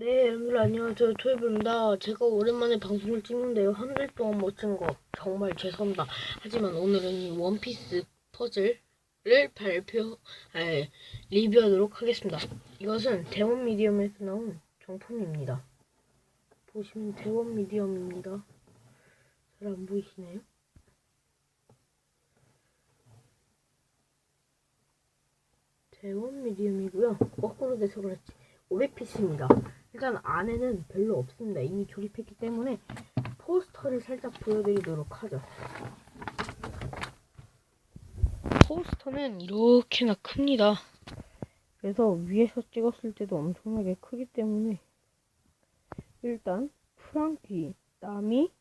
네, 여러분들 안녕하세요. 토이브입니다. 제가 오랜만에 방송을 찍는데요. 한 달 동안 못 찍은 거 정말 죄송합니다. 하지만 오늘은 이 원피스 퍼즐을 발표, 아, 리뷰하도록 하겠습니다. 이것은 대원 미디엄에서 나온 정품입니다. 보시면 대원 미디엄입니다. 잘 안 보이시나요? 대원 미디엄이고요. 거꾸로 돼서 그렇지. 500피스입니다. 일단 안에는 별로 없습니다. 이미 조립했기 때문에 포스터를 살짝 보여드리도록 하죠. 포스터는 이렇게나 큽니다. 그래서 위에서 찍었을 때도 엄청나게 크기 때문에 일단 프랑키, 나미,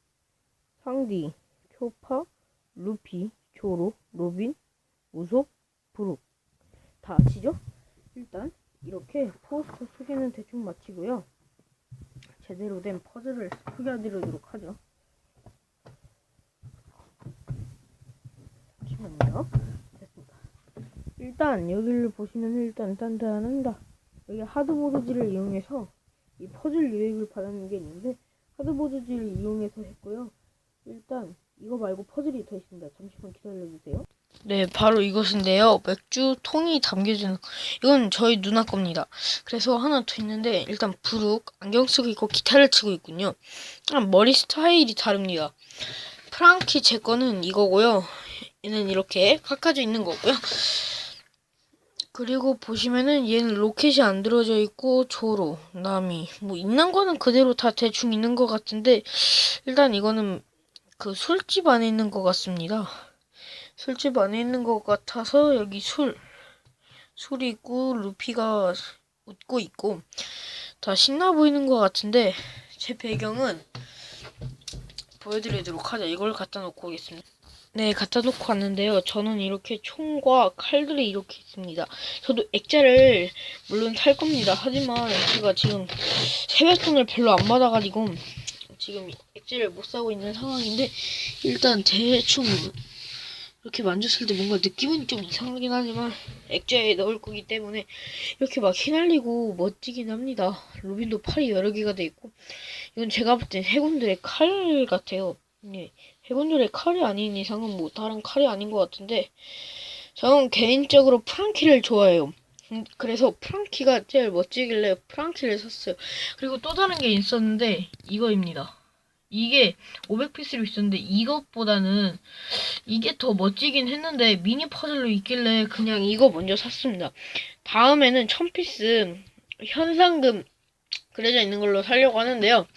상디, 초파, 루피, 조로, 로빈, 우솝, 브룩 다 아시죠? 일단 이렇게 포스터 소개는 대충 마치고요. 제대로 된 퍼즐을 소개해드리도록 하죠. 잠시만요. 됐습니다. 일단 여기를 보시면 일단 단단한다. 여기 하드보드지를 이용해서 이 퍼즐 유익을 받는 게 있는데 하드보드지를 이용해서 했고요. 일단 이거 말고 퍼즐이 더 있습니다. 잠시만 기다려주세요. 네, 바로 이것인데요. 맥주 통이 담겨진 이건 저희 누나 겁니다. 그래서 하나 더 있는데 일단 부룩 안경 쓰고 있고 기타를 치고 있군요. 아, 머리 스타일이 다릅니다. 프랑키 제 거는 이거고요. 얘는 이렇게 깎아져 있는 거고요. 그리고 보시면은 얘는 로켓이 안 들어져 있고 조로, 나미 뭐 있는 거는 그대로 다 대충 있는 것 같은데 일단 이거는 그 술집 안에 있는 것 같습니다. 술집 안에 있는 것 같아서 여기 술 술이 있고 루피가 웃고 있고 다 신나 보이는 것 같은데 제 배경은 보여드리도록 하자. 이걸 갖다 놓고 오겠습니다. 네 갖다 놓고 왔는데요. 저는 이렇게 총과 칼들이 이렇게 있습니다. 저도 액자를 물론 살 겁니다. 하지만 제가 지금 세뱃돈을 별로 안 받아가지고 지금 액자를 못 사고 있는 상황인데 일단 대충 이렇게 만졌을 때 뭔가 느낌은 좀 이상하긴 하지만 액자에 넣을 거기 때문에 이렇게 막 휘날리고 멋지긴 합니다. 로빈도 팔이 여러 개가 돼 있고 이건 제가 볼 땐 해군들의 칼 같아요. 네, 해군들의 칼이 아닌 이상은 뭐 다른 칼이 아닌 것 같은데 저는 개인적으로 프랑키를 좋아해요. 음, 그래서 프랑키가 제일 멋지길래 프랑키를 샀어요. 그리고 또 다른 게 있었는데 이거입니다. 이게 500피스로 있었는데 이것보다는 이게 더 멋지긴 했는데 미니 퍼즐로 있길래 그냥 이거 먼저 샀습니다. 다음에는 1000피스 현상금 그려져 있는 걸로 사려고 하는데요.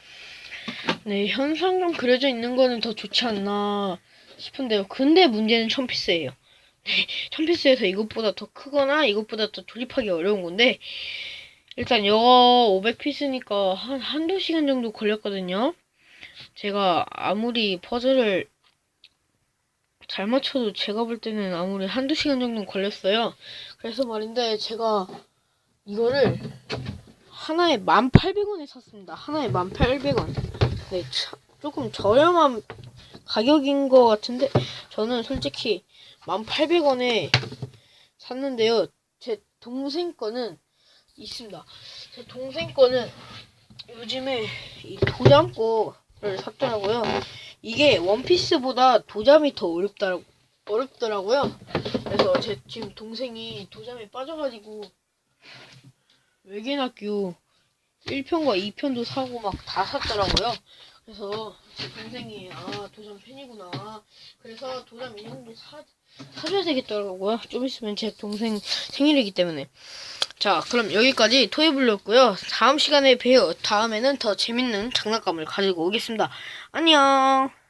네, 현상금 그려져 있는 거는 더 좋지 않나 싶은데요. 근데 문제는 1000피스예요. 네, 1000피스에서 이것보다 더 크거나 이것보다 더 조립하기 어려운 건데 일단 이거 500피스니까 한 한두 시간 정도 걸렸거든요. 제가 아무리 퍼즐을 잘 맞춰도 제가 볼 때는 아무리 한두 시간 정도 걸렸어요. 그래서 말인데 제가 이거를 하나에 1,800원에 샀습니다. 하나에 1,800원. 네, 차, 조금 저렴한 가격인 것 같은데 저는 솔직히 1,800원에 샀는데요. 제 동생 거는 있습니다. 제 동생 거는 요즘에 이 도장고 를 샀더라고요. 이게 원피스보다 도잠이 더 어렵다, 어렵더라고요. 그래서 제 지금 동생이 도잠에 빠져가지고 외계학교 1편과 2편도 사고 막 다 샀더라고요. 그래서 제 동생이 아 도잠 팬이구나. 그래서 도잠 인형도 사 사줘야 되겠더라고요. 좀 있으면 제 동생 생일이기 때문에. 자, 그럼 여기까지 토이블로였고요. 다음 시간에 봬요. 다음에는 더 재밌는 장난감을 가지고 오겠습니다. 안녕.